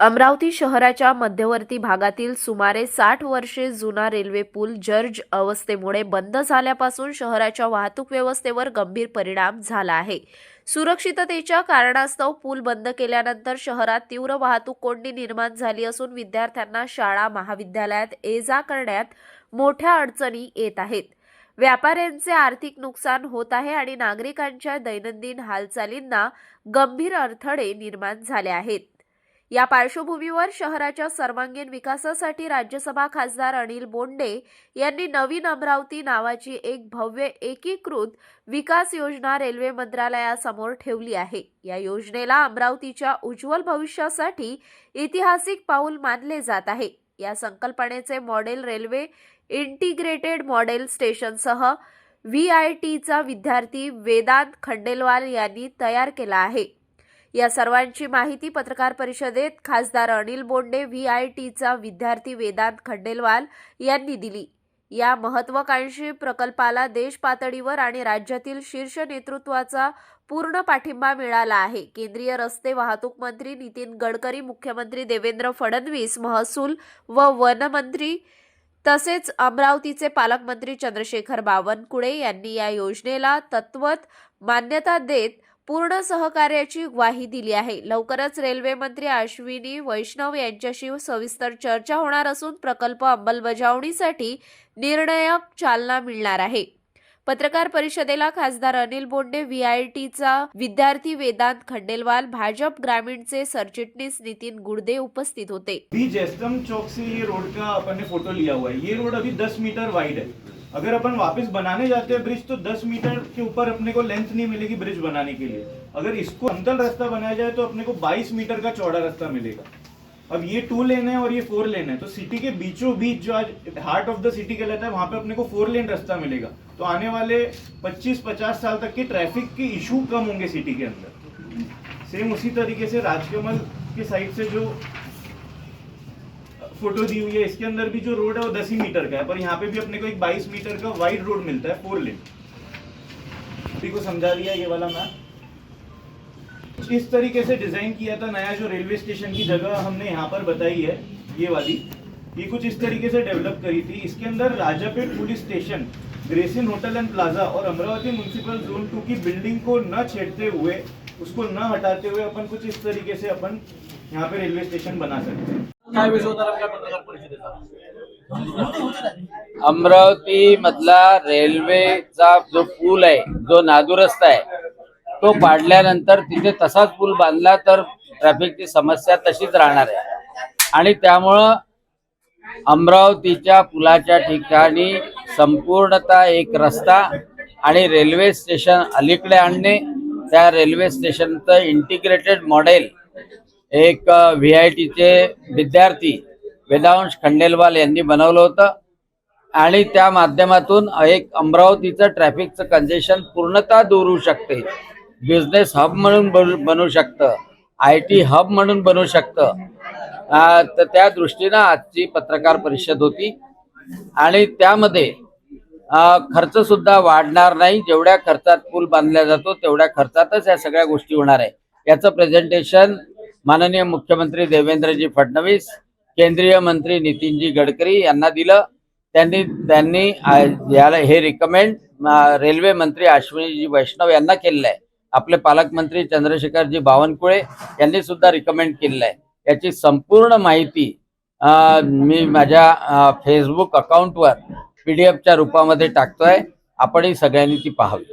अमरावती शहराच्या मध्यवर्ती भागातील सुमारे साठ वर्षे जुना रेल्वे पूल जर्ज अवस्थेमुळे बंद झाल्यापासून शहराच्या वाहतूक व्यवस्थेवर गंभीर परिणाम झाला आहे. सुरक्षिततेच्या कारणास्तव पूल बंद केल्यानंतर शहरात तीव्र वाहतूक कोंडी निर्माण झाली असून विद्यार्थ्यांना शाळा महाविद्यालयात ये जा करण्यात मोठ्या अडचणी येत आहेत. व्यापाऱ्यांचे आर्थिक नुकसान होत आहे आणि नागरिकांच्या दैनंदिन हालचालींना गंभीर अडथळे निर्माण झाले आहेत. या पार्श्वभूमीवर शहराच्या सर्वांगीण विकासासाठी राज्यसभा खासदार अनिल बोंडे यांनी नवीन अमरावती नावाची एक भव्य एकीकृत विकास योजना रेल्वे मंत्रालयासमोर ठेवली आहे. या योजनेला अमरावतीच्या उज्ज्वल भविष्यासाठी ऐतिहासिक पाऊल मानले जात आहे. या संकल्पनेचे मॉडेल रेल्वे इंटिग्रेटेड मॉडेल स्टेशनसह व्ही आय टीचा विद्यार्थी वेदांत खंडेलवाल यांनी तयार केला आहे. या सर्वांची माहिती पत्रकार परिषदेत खासदार अनिल बोंडे व्ही आय टीचा विद्यार्थी वेदांत खंडेलवाल यांनी दिली. या महत्वाकांक्षी प्रकल्पाला देश पातळीवर आणि राज्यातील शीर्ष नेतृत्वाचा पूर्ण पाठिंबा मिळाला आहे. केंद्रीय रस्ते वाहतूक मंत्री नितीन गडकरी मुख्यमंत्री देवेंद्र फडणवीस महसूल व वनमंत्री तसेच अमरावतीचे पालकमंत्री चंद्रशेखर बावनकुळे यांनी या योजनेला तत्वत मान्यता देत पूर्ण सहकार्याची ग्वाही दिली आहे. लवकरच रेल्वे मंत्री अश्विनी वैष्णव यांच्याशी सविस्तर चर्चा होणार असून प्रकल्प अंमलबजावणीसाठी निर्णायक चालना मिळणार आहे. पत्रकार परिषदेला खासदार अनिल बोंडे व्ही आय टीचा विद्यार्थी वेदांत खंडेलवाल भाजप ग्रामीणचे सरचिटणीस नितीन गुडदे उपस्थित होते. जयस्तम चौक से ये रोड का अपन ने फोटो लिया हुआ है. ये रोड अभी 10 मीटर वाइड है. अगर अपन वापस बनाने जाते हैं ब्रिज तो 10 मीटर के ऊपर अपने को लेंथ नहीं मिलेगी ब्रिज बनाने के लिए। अगर इसको अंतर रास्ता बनाया जाए तो अपने को 22 मीटर का चौड़ा रास्ता मिलेगा। अब ये टू लेन है और ये फोर लेन है। तो सिटी के बीचों बीच जो आज हार्ट ऑफ़ द सिटी कहलाता है, वहाँ पे अपने को फोर लेन रास्ता मिलेगा। तो आने वाले 25-50 साल तक के ट्रैफ़िक के इशू कम होंगे सिटी के अंदर। सेम उसी तरीके से राजकमल के साइड से जो फ़ोटो दी हुई है, इसके अंदर भी जो रोड है वो दस ही मीटर का है, पर यहाँ पे भी अपने को एक बाईस मीटर का वाइड रोड मिलता है फोर लेन सभी को समझा दिया ये वाला मैप इस तरीके से डिज़ाइन किया था नया जो रेलवे स्टेशन की जगह हमने यहाँ पर बताई है, ये वाली। ये कुछ इस तरीके से डेवलप करी थी। इसके अंदर Rajapeth police station ग्रेसिन hotel and plaza और अमरावती म्यूनसिपल जोन टू की बिल्डिंग को न छेड़ते हुए, उसको न हटाते हुए अपन कुछ इस तरीके से अपन यहाँ पे रेलवे स्टेशन बना सकते हैं। काय विषय होता आपल्या पत्रकार परिषदेचा? अमरावती मधला रेल्वेचा जो पूल आहे जो नादुरस्त आहे तो पाडल्यानंतर तिथे तसाच पूल बांधला तर ट्रॅफिकची समस्या तशीच राहणार आहे. आणि त्यामुळं अमरावतीच्या पुलाच्या ठिकाणी संपूर्णतः एक रस्ता आणि रेल्वे स्टेशन अलीकडे आणणे त्या रेल्वे स्टेशनचं इंटिग्रेटेड मॉडेल एक व्ही आय टीचे विद्यार्थी वेदांश खंडेलवाल यांनी बनवलं होतं. आणि त्या माध्यमातून एक अमरावतीचं ट्रॅफिकचं कंजेशन पूर्णतः दूर होऊ शकते. बिझनेस हब म्हणून बनू बनू शकतं. आय टी हब म्हणून बनू शकतं. तर त्या दृष्टीनं आजची पत्रकार परिषद होती. आणि त्यामध्ये खर्च सुद्धा वाढणार नाही. जेवढ्या खर्चात पूल बांधला जातो तेवढ्या खर्चातच या सगळ्या गोष्टी होणार आहे. याचं प्रेझेंटेशन माननीय मुख्यमंत्री देवेंद्रजी फडणवीस केंद्रीय मंत्री नितीनजी गडकरी यांना दिलं. त्यांनी त्यांनी याला हे रिकमेंड रेल्वे मंत्री अश्विनीजी वैष्णव यांना केलेलं आहे. आपले पालकमंत्री चंद्रशेखरजी बावनकुळे यांनी सुद्धा रिकमेंड केलेलं आहे. याची संपूर्ण माहिती मी माझ्या फेसबुक अकाउंटवर पी डी एफच्या रूपामध्ये टाकतोय. आपणही सगळ्यांनी ती पाहावी.